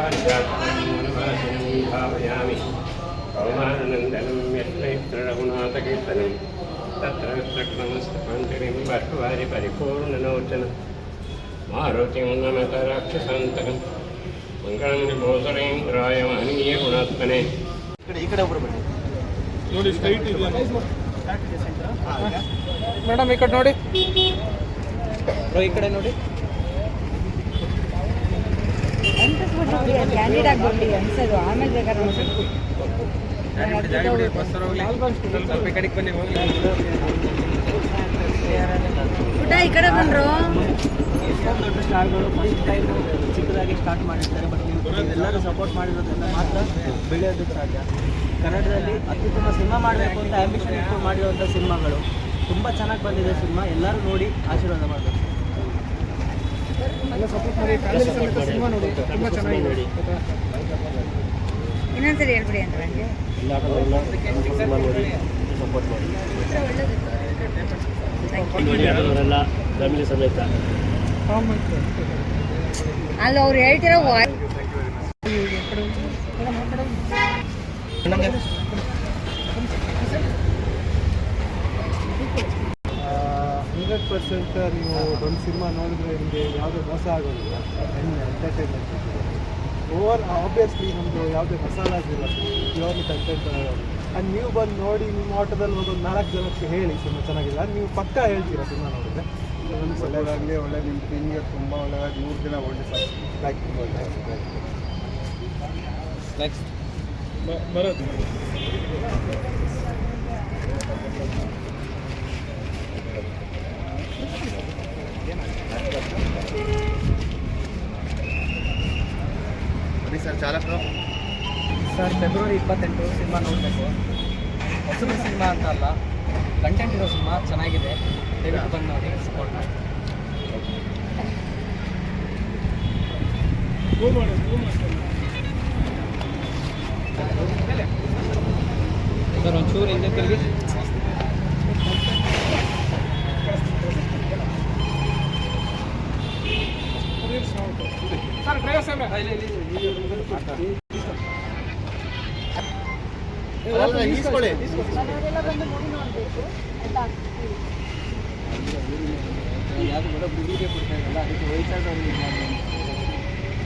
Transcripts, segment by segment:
वनवासिनं भावयामि पवमानन्दनं यत्नैत्ररघुनाथकीर्तनं तत्र सकृतमस्तकान्तरिं बाष्पवारि परिपूर्णलोचन मारुतिं नमत राक्षसान्तकं मङ्गलं विभूतरेन्द्राय महनीय गुणात्मने ಈ ಕಡೆ ಈ ಕಡೆ ಒಬ್ರು ಬನ್ನಿ ನೋಡಿ ಸ್ಟ್ರೈಟ್ ಇದೆಯಾ ಮೇಡಮ್ ಈ ಕಡೆ ನೋಡಿ ಬ್ರೋ ಈ ಕಡೆ ನೋಡಿ ಅನ್ಸೋದು ಆಮೇಲೆ ಈ ಕಡೆ ಬಂದ್ರು. ದೊಡ್ಡ ಸ್ಟಾರ್ಗಳು ಫಸ್ಟ್ ಟೈಮ್ ಚಿಕ್ಕದಾಗಿ ಸ್ಟಾರ್ಟ್ ಮಾಡಿರ್ತಾರೆ ಬಟ್ ನೀವು ಎಲ್ಲರೂ ಸಪೋರ್ಟ್ ಮಾಡಿರೋದ್ರಿಂದ ಮಾತ್ರ ಬೆಳೆಯೋದಕ್ಕೆ ಸಾಧ್ಯ ಕನ್ನಡದಲ್ಲಿ ಅತ್ಯುತ್ತಮ ಸಿನಿಮಾ ಮಾಡಬೇಕು ಅಂತ ಆ್ಯಂಬಿಷನ್ ಇಟ್ಟು ಮಾಡಿರುವಂಥ ಸಿನಿಮಾಗಳು. ತುಂಬ ಚೆನ್ನಾಗಿ ಬಂದಿದೆ ಸಿನಿಮಾ. ಎಲ್ಲರೂ ನೋಡಿ ಆಶೀರ್ವಾದ ಮಾಡಬೇಕು ಎಲ್ಲ ಸಪೋರ್ಟ್ ಮಾಡಿ ಫ್ಯಾಮಿಲಿ ಸಮೇತ ಸಿನಿಮಾ ನೋಡಿ ತುಂಬ ಚೆನ್ನಾಗಿದೆ ಇನ್ನೊಂದ್ಸರಿ ಹೇಳ್ಬಿಡಿ ಅಂತ ನನಗೆ ಫ್ಯಾಮಿಲಿ ಸಮೇತ. ಅಲ್ಲಿ ಅವ್ರು ಹೇಳ್ತಿರೋ ವಾಯ್ ಹಂಡ್ರೆಡ್ ಪರ್ಸೆಂಟ್ ನೀವು ಒಂದು ಸಿನಿಮಾ ನೋಡಿದ್ರೆ ನಿಮಗೆ ಯಾವುದೇ ಮೋಸ ಆಗೋದಿಲ್ಲ. ಎಂಟರ್ಟೈನ್ಮೆಂಟ್ ಓವರ್ ಆಬ್ವಿಯಸ್ಲಿ ನಮ್ಮದು ಯಾವುದೇ ಮಸಾಲಾಸ್ ಇಲ್ಲ ಪ್ಯೂರ್ಲಿ ಕಂಟೆಂಟ್ ಅಂಡ್ ನೀವು ಬಂದು ನೋಡಿ ನಿಮ್ಮ ಆಟೋದಲ್ಲಿ ಹೋಗಿ ಒಂದು ನಾಲ್ಕು ಜನಕ್ಕೆ ಹೇಳಿ ಸಿನಿಮಾ ಚೆನ್ನಾಗಿಲ್ಲ ನೀವು ಪಕ್ಕ ಹೇಳ್ತೀರಾ ಸಿನಿಮಾ ನೋಡಿದ್ರೆ? ಒಳ್ಳೆಯದಾಗಲಿ ಒಳ್ಳೆ ನಿಮ್ಮ ಟೀಮ್ಗೆ ತುಂಬ ಒಳ್ಳೆಯದಾಗಿ ಮೂರು ದಿನ ಒಳ್ಳೆ ಸರ್ ಲೈಕ್ ನೆಕ್ಸ್ಟ್ ಬರೋದು ಬನ್ನಿ ಸರ್ ಚಾಲಕರು ಸರ್ ಫೆಬ್ರವರಿ ಇಪ್ಪತ್ತೆಂಟು ಸಿನಿಮಾ ನೋಡಬೇಕು ಹೊಸದು ಸಿನಿಮಾ ಅಂತ ಅಲ್ಲ ಕಂಟೆಂಟ್ ಇರೋ ಸಿನಿಮಾ ಚೆನ್ನಾಗಿದೆ ದಯವಿಟ್ಟು ಬಂದು ನೋಡಿ ಸಪೋರ್ಟ್ ಮಾಡಿ ಸರ್ ಒಂಚೂರು ಹಿಂದೆ ತಿರುಗಿ ಸರ್ ಡ್ರೈವರ್ ಸಾಹೇಬ್ರೆ ವಯಸ್ಸಾದವ್ರಿಗೆ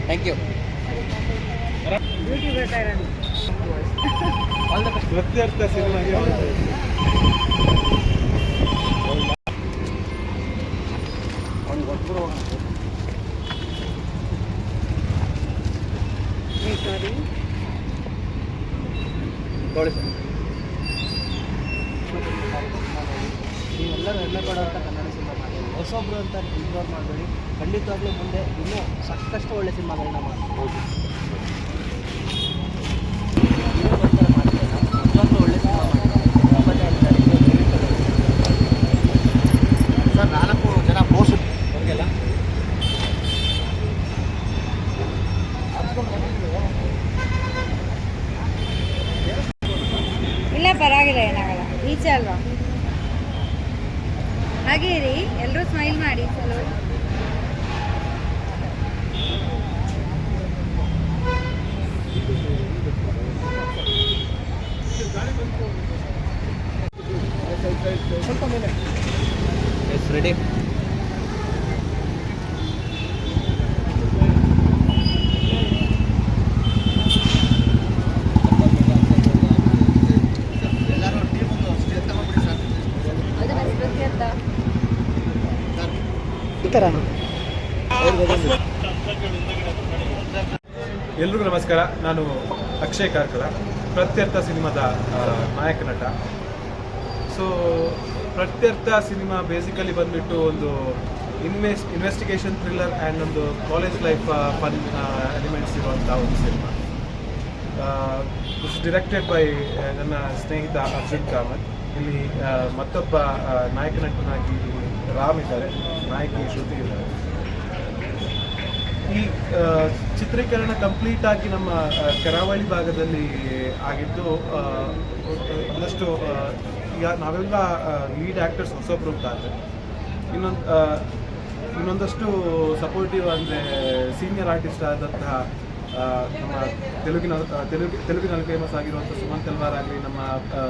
ಥ್ಯಾಂಕ್ ಯು ಪ್ರತ್ಯರ್ಥ ಸಿನಿಮಾಗೆ ಸರ್. ನೀವೆಲ್ಲರೂ ಹೆಮ್ಮೆ ಪಡುವಂಥ ಕನ್ನಡ ಸಿನಿಮಾ ಮಾಡಿ. ಹೊಸೊಬ್ರು ಅಂತ ಇಗ್ನೋರ್ ಮಾಡಬೇಡಿ. ಖಂಡಿತವಾಗ್ಲೂ ಮುಂದೆ ಇನ್ನೂ ಸಾಕಷ್ಟು ಒಳ್ಳೆ ಸಿನಿಮಾಗಳನ್ನ ಮಾಡ್ಬೋದು ನೀವೇ ಬರ್ತಾರೆ ಮಾಡ್ತೀರಾ ನಿಜವಾಗ್ಲೂ ಒಳ್ಳೆ ಸಿನಿಮಾ ಮಾಡ್ತಾರೆ ಒಂಬತ್ತನೇ ತಾರೀಕು ದಯವಿಟ್ಟು ನೋಡಿ. ಸರ್ ನಾಲ್ಕು ಜನ ಪೋಸ್ಟ್ ಅವ್ರಿಗೆಲ್ಲ ಇಲ್ಲ ಪರವಾಗಿಲ್ಲ ಏನಾಗಲ್ಲ ಈಚೆ ಅಲ್ವಾ ಹಾಗೆ ಇರಿ ಎಲ್ಲರೂ ಸ್ಮೈಲ್ ಮಾಡಿ ಚಲೋ ಸ್ವಲ್ಪ ಮೇಲೆ ಎಸ್ ರೆಡಿ ಎಲ್ಲರೂ ಟೀಮ್ ಒಂದು ಸ್ಟೇಜ್ ತಗೊಂಡ್ಬಿಡಿ ಸರ್ ಅದು ಬಸ್ ಅಂತ ಈ ಥರ ಎಲ್ರಿಗೂ ನಮಸ್ಕಾರ. ನಾನು ಅಕ್ಷಯ್ ಕಾರ್ಕಳ, ಪ್ರತ್ಯರ್ಥ ಸಿನಿಮಾದ ನಾಯಕ ನಟ. ಸೊ ಪ್ರತ್ಯರ್ಥ ಸಿನಿಮಾ ಬೇಸಿಕಲಿ ಬಂದ್ಬಿಟ್ಟು ಒಂದು ಇನ್ವೆಸ್ ಇನ್ವೆಸ್ಟಿಗೇಷನ್ ಥ್ರಿಲ್ಲರ್ ಆ್ಯಂಡ್ ಒಂದು ಕಾಲೇಜ್ ಲೈಫ್ ಫನ್ ಎಲಿಮೆಂಟ್ಸ್ ಇರುವಂಥ ಒಂದು ಸಿನಿಮಾ. ಡಿರೆಕ್ಟೆಡ್ ಬೈ ನನ್ನ ಸ್ನೇಹಿತ ಅರ್ಜುನ್ ಕಾಮತ್. ಇಲ್ಲಿ ಮತ್ತೊಬ್ಬ ನಾಯಕ ನಟನಾಗಿ ರಾಮ್ ಇದ್ದಾರೆ, ನಾಯಕಿ ಶ್ರುತಿ ಇದ್ದಾರೆ. ಈ ಚಿತ್ರೀಕರಣ ಕಂಪ್ಲೀಟ್ ಆಗಿ ನಮ್ಮ ಕರಾವಳಿ ಭಾಗದಲ್ಲಿ ಆಗಿದ್ದು ಒಂದಷ್ಟು ಈಗ ನಾವೆಲ್ಲ ಲೀಡ್ ಆ್ಯಕ್ಟರ್ಸ್ ಹೊಸೊಬ್ರು ಅಂತ ಇನ್ನೊಂದು ಇನ್ನೊಂದಷ್ಟು ಸಪೋರ್ಟಿವ್ ಅಂದರೆ ಸೀನಿಯರ್ ಆರ್ಟಿಸ್ಟ್ ಆದಂತಹ ನಮ್ಮ ತೆಲುಗಿನ ತೆಲುಗು, ತೆಲುಗಿನಲ್ಲಿ ಫೇಮಸ್ ಆಗಿರುವಂಥ ಸುಮಂತ್ ತಲ್ವಾರ್ ಆಗಲಿ, ನಮ್ಮ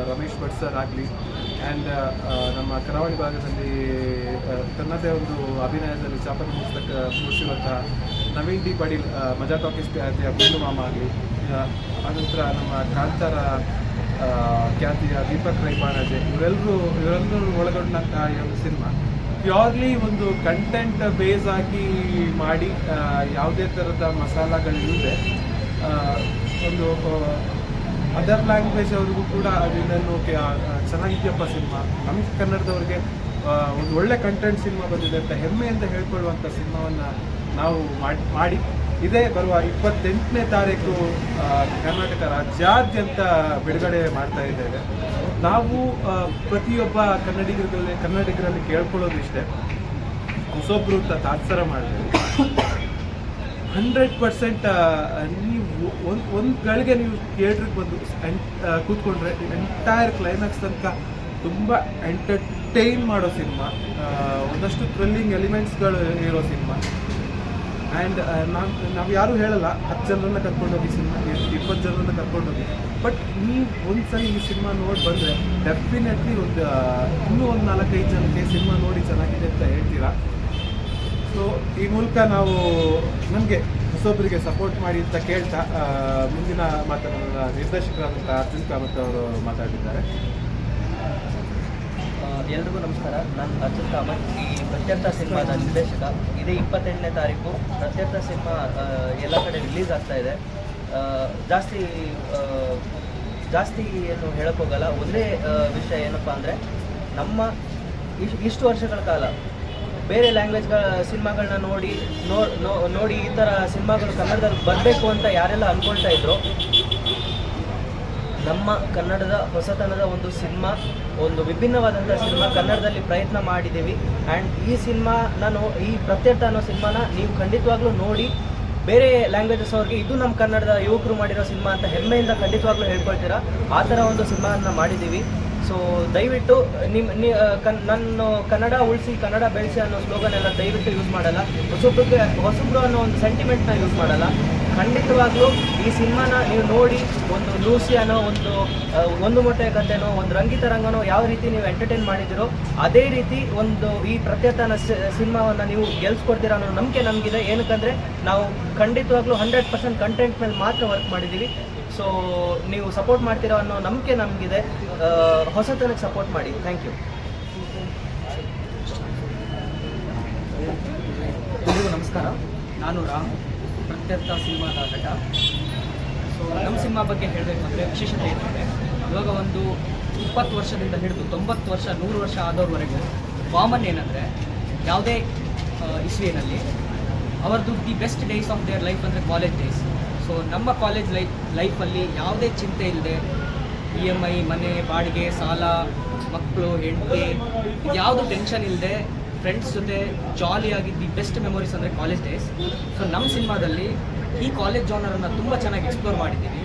ರಮೇಶ್ ಭಟ್ ಸರ್ ಆಗಲಿ ಆ್ಯಂಡ್ ನಮ್ಮ ಕರಾವಳಿ ಭಾಗದಲ್ಲಿ ತನ್ನದೇ ಒಂದು ಅಭಿನಯದಲ್ಲಿ ಚಾಪನ ಪುಸ್ತಕ ಮೂಡಿಸಿರುವಂತಹ ನವೀನ್ ಡಿ ಪಾಟೀಲ್ ಮಜಾ ಟಾಕೀಸ್ ಖ್ಯಾತಿಯ ಗುಂಡು ಮಾಮ ಆಗಲಿ ಆನಂತರ ನಮ್ಮ ಕಾಂತಾರ ಖ್ಯಾತಿಯ ದೀಪಕ್ ರೈಪಾಣಜೆ ಇವರೆಲ್ಲರೂ ಇವರೆಲ್ಲರೂ ಒಳಗೊಂಡಂತಹ ಈ ಒಂದು ಸಿನಿಮಾ ಪ್ಯೂರ್ಲಿ ಒಂದು ಕಂಟೆಂಟ್ ಬೇಸ್ ಆಗಿ ಮಾಡಿ ಯಾವುದೇ ಥರದ ಮಸಾಲಗಳಿಲ್ಲದೆ ಒಂದು ಅದರ್ ಲ್ಯಾಂಗ್ವೇಜ್ ಅವ್ರಿಗೂ ಕೂಡ ಅದನ್ನು ಚೆನ್ನಾಗಿದೆಯಪ್ಪ ಸಿನಿಮಾ. ನಮ್ಮ ಕನ್ನಡದವ್ರಿಗೆ ಒಂದು ಒಳ್ಳೆ ಕಂಟೆಂಟ್ ಸಿನಿಮಾ ಬಂದಿದೆ ಅಂತ ಹೆಮ್ಮೆ ಅಂತ ಹೇಳ್ಕೊಳ್ಳುವಂಥ ಸಿನಿಮಾವನ್ನು ನಾವು ಮಾಡಿ ಮಾಡಿ, ಇದೇ ಬರುವ ಇಪ್ಪತ್ತೆಂಟನೇ ತಾರೀಕು ಕರ್ನಾಟಕ ರಾಜ್ಯಾದ್ಯಂತ ಬಿಡುಗಡೆ ಮಾಡ್ತಾ ಇದ್ದೇವೆ. ನಾವು ಪ್ರತಿಯೊಬ್ಬ ಕನ್ನಡಿಗರಲ್ಲಿ ಕನ್ನಡಿಗರಲ್ಲಿ ಕೇಳ್ಕೊಳ್ಳೋದು ಇಷ್ಟೇ. ಹೊಸೊಬ್ರು ಅಂತ ತಾತ್ಸರ ಮಾಡಬೇಕು ಹಂಡ್ರೆಡ್ ಪರ್ಸೆಂಟ್ ನೀವು ಒಂದು ಒಂದು ಗಳಿಗೆ ನೀವು ಥಿಯೇಟ್ರಿಗೆ ಬಂದು ಕೂತ್ಕೊಂಡ್ರೆ ಎಂಟೈರ್ ಕ್ಲೈಮ್ಯಾಕ್ಸ್ ತನಕ ತುಂಬ ಎಂಟರ್ಟೈನ್ ಮಾಡೋ ಸಿನಿಮಾ. ಒಂದಷ್ಟು ಥ್ರಿಲ್ಲಿಂಗ್ ಎಲಿಮೆಂಟ್ಸ್ಗಳು ಇರೋ ಸಿನಿಮಾ. ಆ್ಯಂಡ್ ನಾವು ನಾವು ಯಾರೂ ಹೇಳಲ್ಲ, ಹತ್ತು ಜನರನ್ನ ಕರ್ಕೊಂಡೋಗಿ ಸಿನಿಮಾ, ಇಪ್ಪತ್ತು ಜನರನ್ನ ಕರ್ಕೊಂಡೋಗಿ ಬಟ್ ನೀವು ಒಂದ್ಸರಿ ಈ ಸಿನಿಮಾ ನೋಡಿ ಬಂದರೆ ಡೆಫಿನೆಟ್ಲಿ ಒಂದು ಇನ್ನೂ ಒಂದು ನಾಲ್ಕೈದು ಜನಕ್ಕೆ ಸಿನಿಮಾ ನೋಡಿ ಚೆನ್ನಾಗಿದೆ ಅಂತ ಹೇಳ್ತೀರಾ? ಸೊ ಈ ಮೂಲಕ ನಾವು ನಮಗೆ ಹೊಸೊಬ್ಬರಿಗೆ ಸಪೋರ್ಟ್ ಮಾಡಿ ಅಂತ ಕೇಳ್ತಾ ಮುಂದಿನ ಮಾತನ್ನು ನಿರ್ದೇಶಕರಾದಂಥ ಅರ್ಜುನ್ ಕಾಮತ್ ಅವರು ಮಾತಾಡಿದ್ದಾರೆ ಎಲ್ರಿಗೂ ನಮಸ್ಕಾರ. ನಾನು ಅರ್ಜುನ್ ಕಾಮತ್, ಈ ಪ್ರತ್ಯರ್ಥ ಸಿನಿಮಾದ ನಿರ್ದೇಶಕ. ಇದೇ ಇಪ್ಪತ್ತೆಂಟನೇ ತಾರೀಕು. ಪ್ರತ್ಯರ್ಥ ಸಿನಿಮಾ ಎಲ್ಲ ಕಡೆ ರಿಲೀಸ್ ಆಗ್ತಾ ಇದೆ. ಜಾಸ್ತಿ ಜಾಸ್ತಿ ಏನು ಹೇಳೋಕ್ಕೋಗಲ್ಲ ಒಂದೇ ವಿಷಯ ಏನಪ್ಪ ಅಂದರೆ, ನಮ್ಮ ಇಷ್ಟು ವರ್ಷಗಳ ಕಾಲ ಬೇರೆ ಲ್ಯಾಂಗ್ವೇಜ್ಗಳ ಸಿನಿಮಾಗಳನ್ನ ನೋಡಿ ನೋಡಿ ಈ ಥರ ಸಿನಿಮಾಗಳು ಕನ್ನಡದಲ್ಲಿ ಬರಬೇಕು ಅಂತ ಯಾರೆಲ್ಲ ಅಂದ್ಕೊಳ್ತಾ ಇದ್ರು ನಮ್ಮ ಕನ್ನಡದ ಹೊಸತನದ ಒಂದು ಸಿನಿಮಾ, ಒಂದು ವಿಭಿನ್ನವಾದಂಥ ಸಿನಿಮಾ ಕನ್ನಡದಲ್ಲಿ ಪ್ರಯತ್ನ ಮಾಡಿದ್ದೀವಿ. ಆ್ಯಂಡ್ ಈ ಸಿನಿಮಾ ನಾನು, ಈ ಪ್ರತ್ಯರ್ಥ ಅನ್ನೋ ಸಿನಿಮಾನ ನೀವು ಖಂಡಿತವಾಗ್ಲೂ ನೋಡಿ, ಬೇರೆ ಲ್ಯಾಂಗ್ವೇಜಸ್ ಅವ್ರಿಗೆ ಇದು ನಮ್ಮ ಕನ್ನಡದ ಯುವಕರು ಮಾಡಿರೋ ಸಿನಿಮಾ ಅಂತ ಹೆಮ್ಮೆಯಿಂದ ಖಂಡಿತವಾಗ್ಲೂ ಹೇಳ್ಕೊಳ್ತೀರಾ? ಆ ಥರ ಒಂದು ಸಿನಿಮಾನ ಮಾಡಿದ್ದೀವಿ. ಸೊ ದಯವಿಟ್ಟು ನಿಮ್ಮ ನೀ ಕನ್, ನನ್ನ ಕನ್ನಡ ಉಳಿಸಿ, ಕನ್ನಡ ಬೆಳೆಸಿ ಅನ್ನೋ ಸ್ಲೋಗನ್ ಎಲ್ಲ ದಯವಿಟ್ಟು ಯೂಸ್ ಮಾಡಲ್ಲ. ಹೊಸಬ್ರಿಗೆ, ಹೊಸಬ್ರು ಅನ್ನೋ ಒಂದು ಸೆಂಟಿಮೆಂಟ್ನ ಯೂಸ್ ಮಾಡಲ್ಲ. ಖಂಡಿತವಾಗ್ಲೂ ಈ ಸಿನಿಮಾನ ನೀವು ನೋಡಿ ಒಂದು ಲೂಸಿಯಾನೋ, ಒಂದು ಒಂದು ಮೊಟ್ಟೆ ಕಥೆನೋ ಒಂದು ರಂಗಿತ ರಂಗನೋ ಯಾವ ರೀತಿ ನೀವು ಎಂಟರ್ಟೈನ್ ಮಾಡಿದಿರೋ ಅದೇ ರೀತಿ ಒಂದು ಈ ಪ್ರತ್ಯತನ ಸಿನಿಮಾವನ್ನು ನೀವು ಗೆಲ್ಸ್ಕೊಡ್ತೀರಾ ಅನ್ನೋ ನಂಬಿಕೆ ನಮಗಿದೆ. ಏನಕ್ಕಂದರೆ ನಾವು ಖಂಡಿತವಾಗ್ಲೂ ಹಂಡ್ರೆಡ್ ಪರ್ಸೆಂಟ್ ಕಂಟೆಂಟ್ ಮೇಲೆ ಮಾತ್ರ ವರ್ಕ್ ಮಾಡಿದ್ದೀವಿ. ಸೊ ನೀವು ಸಪೋರ್ಟ್ ಮಾಡ್ತೀರೋ ಅನ್ನೋ ನಂಬಿಕೆ ನಮಗಿದೆ. ಹೊಸತನಕ್ಕೆ ಸಪೋರ್ಟ್ ಮಾಡಿ. ಥ್ಯಾಂಕ್ ಯು ಎಲ್ರಿಗೂ ನಮಸ್ಕಾರ. ನಾನು ರಾಮ್. ಪ್ರತ್ಯರ್ಥ ಸಿನಿಮಾದ ನಟ ಸೊ ನಮ್ಮ ಸಿನಿಮಾ ಬಗ್ಗೆ ಹೇಳಬೇಕು ಅಂದರೆ ವಿಶೇಷತೆ ಏನಂದರೆ, ಇವಾಗ ಒಂದು ಇಪ್ಪತ್ತು ವರ್ಷದಿಂದ ಹಿಡಿದು ತೊಂಬತ್ತು ವರ್ಷ, ನೂರು ವರ್ಷ ಆದವ್ರವರೆಗೂ ಕಾಮನ್ ಏನಂದರೆ ಯಾವುದೇ ಇಸ್ವಿಯಲ್ಲಿ ಇಸ್ವಿನಲ್ಲಿ the the best days of their life ಅಂದರೆ ಕಾಲೇಜ್ ಡೇಸ್. ಸೊ ನಮ್ಮ ಕಾಲೇಜ್ ಲೈಫ್ ಲೈಫಲ್ಲಿ ಯಾವುದೇ ಚಿಂತೆ ಇಲ್ಲದೆ ಇ ಎಂ ಐ, ಮನೆ, ಬಾಡಿಗೆ, ಸಾಲ, ಮಕ್ಕಳು, ಹೆಂಡತಿ, ಯಾವುದು ಟೆನ್ಷನ್ ಇಲ್ಲದೆ ಫ್ರೆಂಡ್ಸ್ ಜೊತೆ ಜಾಲಿಯಾಗಿ ದಿ ಬೆಸ್ಟ್ ಮೆಮೊರೀಸ್ ಅಂದರೆ ಕಾಲೇಜ್ ಡೇಸ್ ಸೊ ನಮ್ಮ ಸಿನಿಮಾದಲ್ಲಿ ಈ ಕಾಲೇಜ್ ಜಾನರನ್ನು ತುಂಬ ಚೆನ್ನಾಗಿ ಎಕ್ಸ್ಪ್ಲೋರ್ ಮಾಡಿದ್ದೀವಿ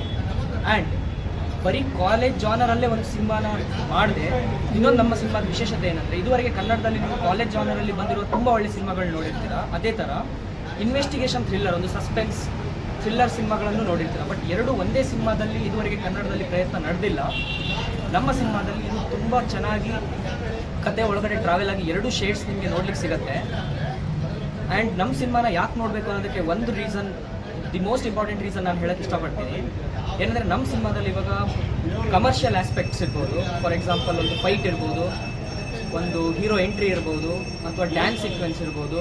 ಆ್ಯಂಡ್ ಬರೀ ಕಾಲೇಜ್ ಜಾನರಲ್ಲೇ ಒಂದು ಸಿನಿಮಾನ ಮಾಡಿದೆ. ಇನ್ನೊಂದು ನಮ್ಮ ಸಿನಿಮಾದ ವಿಶೇಷತೆ ಏನಂದರೆ, ಇದುವರೆಗೆ ಕನ್ನಡದಲ್ಲಿ ನೀವು ಕಾಲೇಜ್ ಜಾನರಲ್ಲಿ ಬಂದಿರೋ ತುಂಬ ಒಳ್ಳೆ ಸಿನಿಮಾಗಳು ನೋಡಿರ್ತೀರ? ಅದೇ ಥರ ಇನ್ವೆಸ್ಟಿಗೇಷನ್ ಥ್ರಿಲ್ಲರ್ ಒಂದು ಸಸ್ಪೆನ್ಸ್ ಥ್ರಿಲ್ಲರ್ ಸಿನಿಮಾಗಳನ್ನು ನೋಡಿರ್ತೀರ? ಬಟ್ ಎರಡು ಒಂದೇ ಸಿನಿಮಾದಲ್ಲಿ ಇದುವರೆಗೆ ಕನ್ನಡದಲ್ಲಿ ಪ್ರಯತ್ನ ನಡೆದಿಲ್ಲ. ನಮ್ಮ ಸಿನಿಮಾದಲ್ಲಿ ಇದು ತುಂಬ ಚೆನ್ನಾಗಿ ಕತೆ ಒಳಗಡೆ ಟ್ರಾವೆಲ್ ಆಗಿ ಎರಡು ಶೇಡ್ಸ್ ನಿಮಗೆ ನೋಡ್ಲಿಕ್ಕೆ ಸಿಗುತ್ತೆ. ಆ್ಯಂಡ್ ನಮ್ಮ ಸಿನಿಮಾನ ಯಾಕೆ ನೋಡಬೇಕು ಅನ್ನೋದಕ್ಕೆ ಒಂದು reason the most important reason ನಾನು ಹೇಳಕ್ಕೆ ಇಷ್ಟಪಡ್ತೀನಿ. ಏನಂದರೆ ನಮ್ಮ ಸಿನಿಮಾದಲ್ಲಿ ಇವಾಗ ಕಮರ್ಷಿಯಲ್ ಆಸ್ಪೆಕ್ಟ್ಸ್ ಇರ್ಬೋದು. ಫಾರ್ ಎಕ್ಸಾಂಪಲ್ ಒಂದು ಫೈಟ್ ಇರ್ಬೋದು, ಒಂದು ಹೀರೋ ಎಂಟ್ರಿ ಇರ್ಬೋದು, ಅಥವಾ ಡ್ಯಾನ್ಸ್ ಸೀಕ್ವೆನ್ಸ್ ಇರ್ಬೋದು,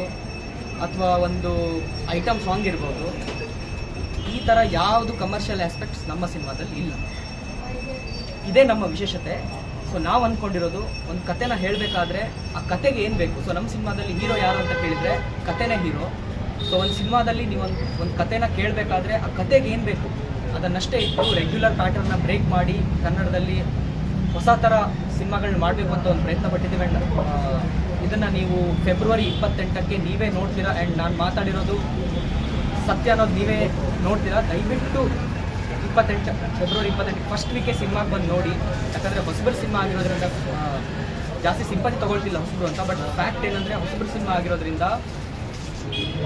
ಅಥವಾ ಒಂದು ಐಟಮ್ ಸಾಂಗ್ ಇರ್ಬೋದು. ಈ ಥರ ಯಾವುದು ಕಮರ್ಷಿಯಲ್ ಆಸ್ಪೆಕ್ಟ್ಸ್ ನಮ್ಮ ಸಿನಿಮಾದಲ್ಲಿ ಇಲ್ಲ. ಇದೇ ನಮ್ಮ ವಿಶೇಷತೆ. ಸೊ ನಾವು ಅಂದ್ಕೊಂಡಿರೋದು ಒಂದು ಕತೆನ ಹೇಳಬೇಕಾದ್ರೆ ಆ ಕತೆಗೆ ಏನು ಬೇಕು? ಸೊ ನಮ್ಮ ಸಿನಿಮಾದಲ್ಲಿ ಹೀರೋ ಯಾರು ಅಂತ ಕೇಳಿದರೆ ಕತೆನೇ ಹೀರೋ. ಸೊ ಒಂದು ಸಿನಿಮಾದಲ್ಲಿ ನೀವು ಒಂದು ಒಂದು ಕತೆನ ಕೇಳಬೇಕಾದ್ರೆ ಆ ಕತೆಗೆ ಏನು ಬೇಕು? ಅದನ್ನಷ್ಟೇ ಇಟ್ಟು ರೆಗ್ಯುಲರ್ ಪ್ಯಾಟರ್ನ ಬ್ರೇಕ್ ಮಾಡಿ ಕನ್ನಡದಲ್ಲಿ ಹೊಸ ಥರ ಸಿನಿಮಾಗಳನ್ನ ಮಾಡಬೇಕು ಅಂತ ಒಂದು ಪ್ರಯತ್ನ ಪಟ್ಟಿದ್ದೀವಿ. ಆ್ಯಂಡ್ ಇದನ್ನು ನೀವು ಫೆಬ್ರವರಿ ಇಪ್ಪತ್ತೆಂಟಕ್ಕೆ ನೀವೇ ನೋಡ್ತೀರಾ? ಆ್ಯಂಡ್ ನಾನು ಮಾತಾಡಿರೋದು ಸತ್ಯ ಅನ್ನೋದು ನೀವೇ ನೋಡ್ತೀರಾ? ದಯವಿಟ್ಟು ಇಪ್ಪತ್ತೆಂಟು ಫೆಬ್ರವರಿ ಇಪ್ಪತ್ತೆಂಟು ಫಸ್ಟ್ ವೀಕೆ ಸಿನಿಮಾಗೆ ಬಂದು ನೋಡಿ, ಯಾಕಂದರೆ ಹೊಸಬರ್ ಸಿನಿಮಾ ಆಗಿರೋದ್ರಿಂದ ಜಾಸ್ತಿ ಸಿಂಪತಿ ತೊಗೊಳ್ತಿಲ್ಲ ಹೊಸಬರು ಅಂತ ಬಟ್ ಫ್ಯಾಕ್ಟ್ ಏನಂದರೆ ಹೊಸಬರ್ ಸಿನಿಮಾ ಆಗಿರೋದ್ರಿಂದ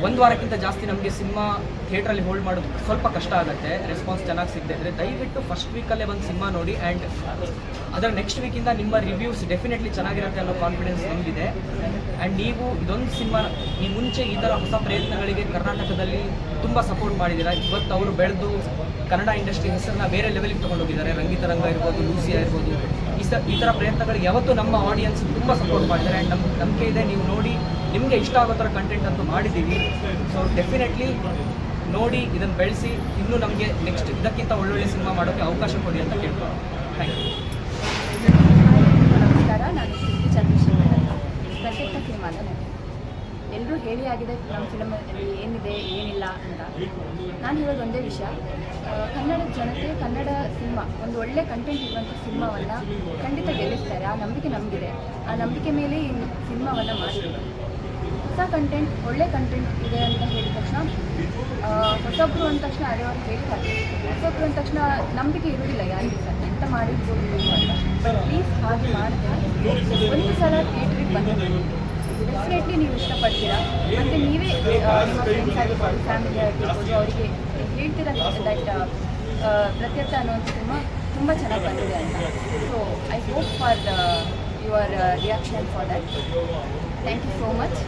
ಒಂದು ವಾರಕ್ಕಿಂತ ಜಾಸ್ತಿ ನಮಗೆ ಸಿನಿಮಾ ಥಿಯೇಟ್ರಲ್ಲಿ ಹೋಲ್ಡ್ ಮಾಡೋದು ಸ್ವಲ್ಪ ಕಷ್ಟ ಆಗುತ್ತೆ ರೆಸ್ಪಾನ್ಸ್ ಚೆನ್ನಾಗಿ ಸಿಗದೆ ಇದ್ರೆ. ದಯವಿಟ್ಟು ಫಸ್ಟ್ ವೀಕಲ್ಲೇ ಒಂದು ಸಿನಿಮಾ ನೋಡಿ ಆ್ಯಂಡ್ ಅದರ ನೆಕ್ಸ್ಟ್ ವೀಕಿಂದ ನಿಮ್ಮ ರಿವ್ಯೂಸ್ ಡೆಫಿನೆಟ್ಲಿ ಚೆನ್ನಾಗಿರುತ್ತೆ ಅನ್ನೋ ಕಾನ್ಫಿಡೆನ್ಸ್ ನಮಗಿದೆ. ಆ್ಯಂಡ್ ನೀವು ಇದೊಂದು ಸಿನಿಮಾ, ಈ ಮುಂಚೆ ಈ ಥರ ಹೊಸ ಪ್ರಯತ್ನಗಳಿಗೆ ಕರ್ನಾಟಕದಲ್ಲಿ ತುಂಬ ಸಪೋರ್ಟ್ ಮಾಡಿದ್ದೀರಾ? ಇವತ್ತು ಅವರು ಬೆಳೆದು ಕನ್ನಡ ಇಂಡಸ್ಟ್ರಿ ಹೆಸರನ್ನ ಬೇರೆ ಲೆವೆಲ್ಗೆ ತೊಗೊಂಡೋಗಿದ್ದಾರೆ ರಂಗಿತರಂಗ ಇರ್ಬೋದು, ಲೂಸಿಯಾ ಆಗಿರ್ಬೋದು ಈ ಸ, ಈ ಥರ ಪ್ರಯತ್ನಗಳಿಗೆ ಯಾವತ್ತೂ ನಮ್ಮ ಆಡಿಯನ್ಸ್ ತುಂಬ ಸಪೋರ್ಟ್ ಮಾಡಿದ್ದಾರೆ. ಆ್ಯಂಡ್ ನಮ್ಮ ನಂಬಿಕೆ ಇದೆ, ನೀವು ನೋಡಿ ನಿಮಗೆ ಇಷ್ಟ ಆಗೋ ಥರ ಕಂಟೆಂಟ್ ಅಂತೂ ಮಾಡಿದ್ದೀವಿ. ಸೊ ಡೆಫಿನೆಟ್ಲಿ ನೋಡಿ, ಇದನ್ನು ಬೆಳೆಸಿ, ಇನ್ನೂ ನಮಗೆ ನೆಕ್ಸ್ಟ್ ಇದಕ್ಕಿಂತ ಒಳ್ಳೊಳ್ಳೆ ಸಿನಿಮಾ ಮಾಡೋಕ್ಕೆ ಅವಕಾಶ ಕೊಡಿ ಅಂತ ಕೇಳ್ಬೋದು ಥ್ಯಾಂಕ್ ಯು ನಮಸ್ಕಾರ, ನಾನು ಚಂದ್ರಶೇಖರ್ ಅಂತ. ಎಲ್ಲರೂ ಹೇಳಿ ಆಗಿದೆ ನಮ್ಮ ಫಿಲಮಲ್ಲಿ ಏನಿದೆ, ಏನಿಲ್ಲ ಅಂತ. ನಾನು ಹೇಳೋದು ಒಂದೇ ವಿಷಯ. ಕನ್ನಡ ಜನತೆ, ಕನ್ನಡ ಸಿನಿಮಾ ಒಂದು ಒಳ್ಳೆ ಕಂಟೆಂಟ್ ಇರುವಂಥ ಸಿನಿಮಾವನ್ನು ಖಂಡಿತ ಗೆಲ್ಲಿಸ್ತಾರೆ. ಆ ನಂಬಿಕೆ ನಮಗಿದೆ. ಆ ನಂಬಿಕೆ ಮೇಲೆ ಈ ಸಿನಿಮಾವನ್ನು ಮಾಡಿರೋದು ಹೊಸ ಕಂಟೆಂಟ್ ಒಳ್ಳೆ ಕಂಟೆಂಟ್ ಇದೆ ಅಂತ ಹೇಳಿದ ತಕ್ಷಣ ಹೊಸಬ್ರು ಅಂದ ತಕ್ಷಣ ಅವ್ರು ಹೇಳಿದ್ದಾರೆ ಹೊಸಬ್ರು ಅಂದ ತಕ್ಷಣ ನಂಬಿಕೆ ಇರೋದಿಲ್ಲ ಯಾರಿಗೂ ಸರ್? ಎಂತ ಮಾಡಿದ್ರು ಅಂತ ಬಟ್ ಪ್ಲೀಸ್ ಹಾಗೆ ಮಾಡಿದ್ರೆ ಒಂದು ಸಲ ಥಿಯೇಟ್ರಿಗೆ ಬಂದು ಡೆಫಿನೆಟ್ಲಿ ನೀವು ಇಷ್ಟಪಡ್ತೀರಾ? ಮತ್ತು ನೀವೇ ನಿಮ್ಮ ಫ್ರೆಂಡ್ಸ್ ಆಗಿರ್ಬೋದು ಫ್ಯಾಮಿಲಿ ಆಗಿರ್ಬೋದು, ಅವರಿಗೆ ಹೇಳ್ತೀರಾ ದಟ್ ಪ್ರತ್ಯರ್ಥ ಅನ್ನೋ ಒಂದು ಸಿನಿಮಾ ತುಂಬ ಚೆನ್ನಾಗಿ ಬಂದಿದೆ ಅಂತ. So I hope for your reaction for that thank you so much